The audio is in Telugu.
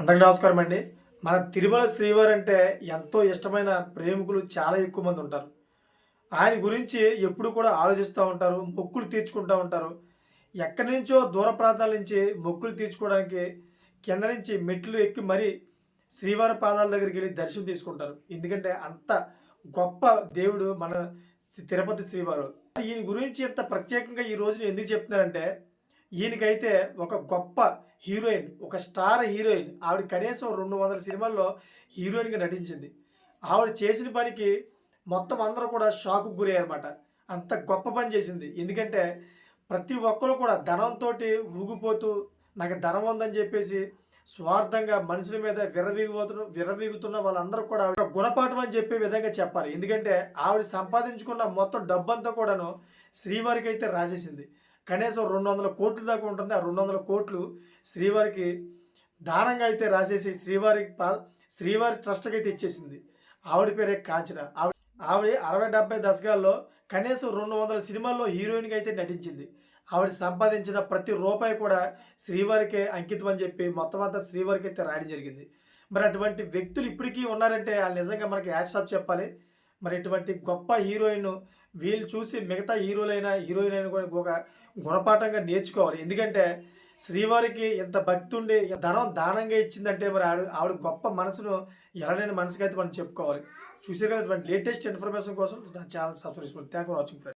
అందరికి నమస్కారం అండి. మన తిరుమల శ్రీవారు అంటే ఎంతో ఇష్టమైన ప్రేమికులు చాలా ఎక్కువ మంది ఉంటారు. ఆయన గురించి ఎప్పుడు కూడా ఆలోచిస్తూ ఉంటారు మొక్కులు తీర్చుకుంటూ ఉంటారు. ఎక్కడి నుంచో దూర ప్రాంతాల నుంచి మొక్కులు తీర్చుకోవడానికి కింద నుంచి మెట్లు ఎక్కి మరీ శ్రీవారి పాదాల దగ్గరికి వెళ్ళి దర్శనం తీసుకుంటారు. ఎందుకంటే అంత గొప్ప దేవుడు మన తిరుపతి శ్రీవారు. ఈయన గురించి ఇంత ప్రత్యేకంగా ఈ రోజున ఎందుకు చెప్తున్నారంటే ఈయనకైతే ఒక గొప్ప హీరోయిన్ ఒక స్టార్ హీరోయిన్. ఆవిడ కనీసం రెండు వందల సినిమాల్లో హీరోయిన్గా నటించింది. ఆవిడ చేసిన పనికి మొత్తం అందరూ కూడా షాకు గురయ్యారన్నమాట అంత గొప్ప పని చేసింది. ఎందుకంటే ప్రతి ఒక్కరు కూడా ధనంతో ఊగిపోతూ నాకు ధనం ఉందని చెప్పేసి స్వార్థంగా మనుషుల మీద విర్రవీగిపోతున్న విర్రవీగుతున్న వాళ్ళందరూ కూడా ఆవిడ గుణపాఠం అని చెప్పే విధంగా చెప్పాలి. ఎందుకంటే ఆవిడ సంపాదించుకున్న మొత్తం డబ్బంతా కూడాను శ్రీవారికి అయితే రాసేసింది. కనీసం రెండు వందల కోట్ల దాకా ఉంటుంది. ఆ రెండు వందల కోట్లు శ్రీవారికి దానంగా అయితే రాసేసి శ్రీవారి శ్రీవారి ట్రస్ట్కి అయితే ఇచ్చేసింది. ఆవిడ పేరే కాంచన. ఆవిడ ఆవిడ అరవై డెబ్బై దశకాల్లో కనీసం రెండు వందల సినిమాల్లో హీరోయిన్గా అయితే నటించింది. ఆవిడ సంపాదించిన ప్రతి రూపాయి కూడా శ్రీవారికే అంకితం అని చెప్పి మొత్తం అంతా శ్రీవారికి అయితే రాయడం జరిగింది. మరి అటువంటి వ్యక్తులు ఇప్పటికీ ఉన్నారంటే వాళ్ళు నిజంగా మనకి యాక్సాప్ చెప్పాలి. మరి ఇటువంటి గొప్ప హీరోయిన్ వీళ్ళు చూసి మిగతా హీరోలైన హీరోయిన్ అయినా కూడా ఒక గుణపాఠంగా నేర్చుకోవాలి. ఎందుకంటే శ్రీవారికి ఎంత భక్తి ఉండి ధనం దానంగా ఇచ్చిందంటే మరి ఆవిడ ఆవిడ గొప్ప మనసును ఎలాంటి మనసుకి అయితే మనం చెప్పుకోవాలి. చూసే కదా లేటెస్ట్ ఇన్ఫర్మేషన్ కోసం నా ఛానల్ సబ్స్క్రైబ్ చేసుకోండి. Thank for watching friend